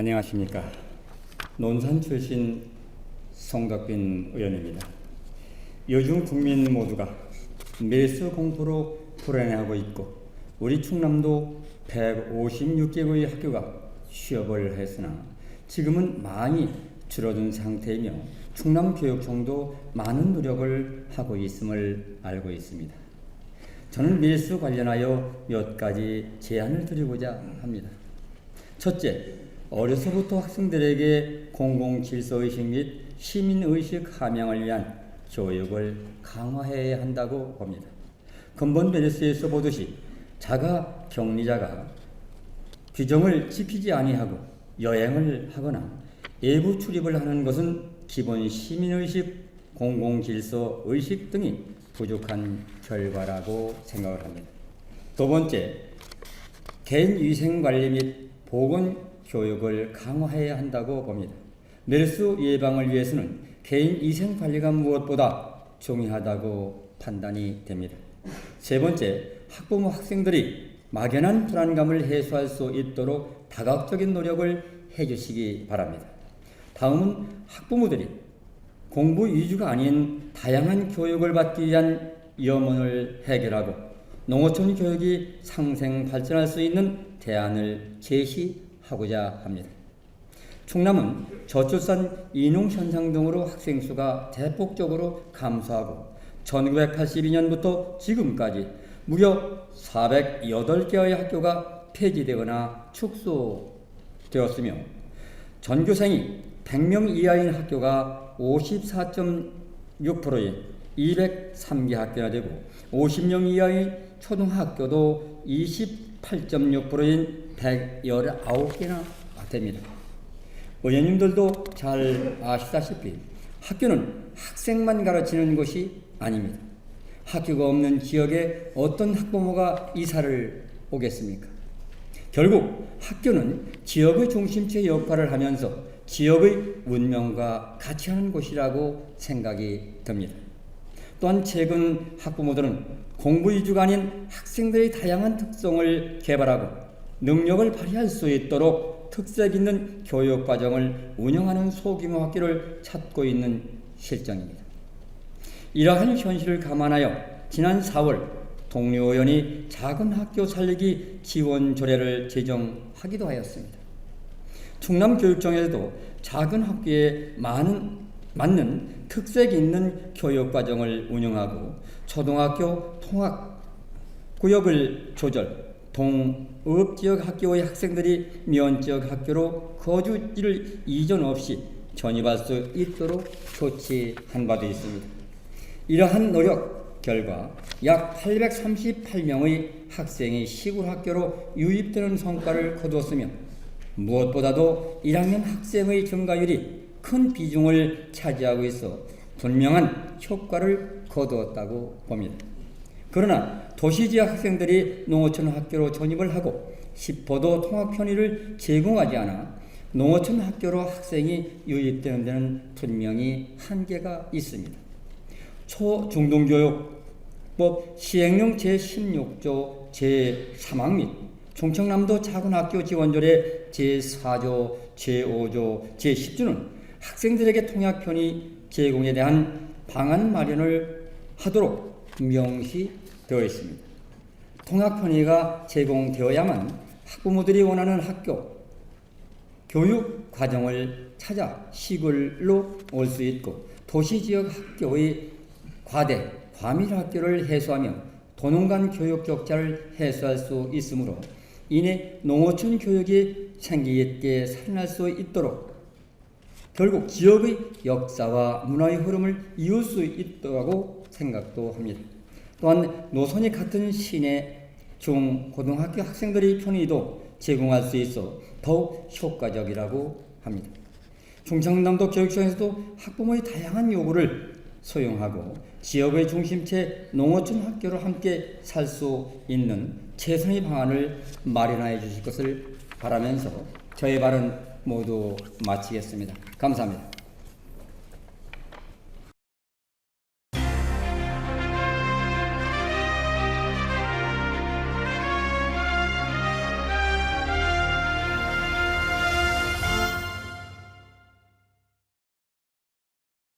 안녕하십니까. 논산 출신 송덕빈 의원입니다. 요즘 국민 모두가 밀수 공포로 불안해하고 있고 우리 충남도 156개의 학교가 취업을 했으나 지금은 많이 줄어든 상태이며 충남 교육청도 많은 노력을 하고 있음을 알고 있습니다. 저는 밀수 관련하여 몇 가지 제안을 드리고자 합니다. 첫째, 어려서부터 학생들에게 공공질서의식 및 시민의식 함양을 위한 교육을 강화해야 한다고 봅니다. 근본 베네스에서 보듯이 자가 격리자가 규정을 지키지 아니하고 여행을 하거나 외부 출입을 하는 것은 기본 시민의식, 공공질서 의식 등이 부족한 결과라고 생각을 합니다. 두 번째, 개인 위생 관리 및 보건 교육을 강화해야 한다고 봅니다. 메르스 예방을 위해서는 개인 위생 관리가 무엇보다 중요하다고 판단이 됩니다. 세 번째, 학부모 학생들이 막연한 불안감을 해소할 수 있도록 다각적인 노력을 해주시기 바랍니다. 다음은 학부모들이 공부 위주가 아닌 다양한 교육을 받기 위한 염원을 해결하고 농어촌 교육이 상생 발전할 수 있는 대안을 제시 하고자 합니다. 충남은 저출산 인용 현상 등으로 학생 수가 대폭적으로 감소하고 1982년부터 지금까지 무려 408개의 학교가 폐지되거나 축소되었으며 전교생이 100명 이하인 학교가 54.6%인 203개 학교나 되고 50명 이하의 초등학교도 28.6%인 119개나 됩니다. 의원님들도 잘 아시다시피 학교는 학생만 가르치는 것이 아닙니다. 학교가 없는 지역에 어떤 학부모가 이사를 오겠습니까? 결국 학교는 지역의 중심체 역할을 하면서 지역의 운명과 같이 하는 곳이라고 생각이 듭니다. 또한 최근 학부모들은 공부 위주가 아닌 학생들의 다양한 특성을 개발하고 능력을 발휘할 수 있도록 특색 있는 교육 과정을 운영하는 소규모 학교를 찾고 있는 실정입니다. 이러한 현실을 감안하여 지난 4월 동료 의원이 작은 학교 살리기 지원 조례를 제정하기도 하였습니다. 충남 교육청에서도 작은 학교에 많은 맞는 특색 있는 교육 과정을 운영하고 초등학교 통학 구역을 조절, 동읍 지역 학교의 학생들이 면 지역 학교로 거주지를 이전 없이 전입할 수 있도록 조치한 바도 있습니다. 이러한 노력 결과 약 838명의 학생이 시골 학교로 유입되는 성과를 거두었으며 무엇보다도 1학년 학생의 증가율이 큰 비중을 차지하고 있어 분명한 효과를 거두었다고 봅니다. 그러나 도시 지역 학생들이 농어촌 학교로 전입을 하고 싶어도 통학 편의를 제공하지 않아 농어촌 학교로 학생이 유입되는 데는 분명히 한계가 있습니다. 초중등교육법 시행령 제16조 제3항 및 충청남도 작은 학교 지원조례 제4조 제5조 제10조는 학생들에게 통학 편의 제공에 대한 방안 마련을 하도록 명시 되어 있습니다. 통학 편의가 제공되어야만 학부모들이 원하는 학교 교육 과정을 찾아 시골로 올 수 있고 도시 지역 학교의 과대 과밀 학교를 해소하며 도농 간 교육 격차를 해소할 수 있으므로 이내 농어촌 교육이 생기 있게 살아날 수 있도록 결국 지역의 역사와 문화의 흐름을 이을 수 있다고 생각도 합니다. 또한 노선이 같은 시내 중 고등학교 학생들의 편의도 제공할 수 있어 더욱 효과적이라고 합니다. 충청남도 교육청에서도 학부모의 다양한 요구를 소용하고 지역의 중심체 농어촌 학교로 함께 살 수 있는 최선의 방안을 마련하여 주실 것을 바라면서 저의 발언 모두 마치겠습니다. 감사합니다.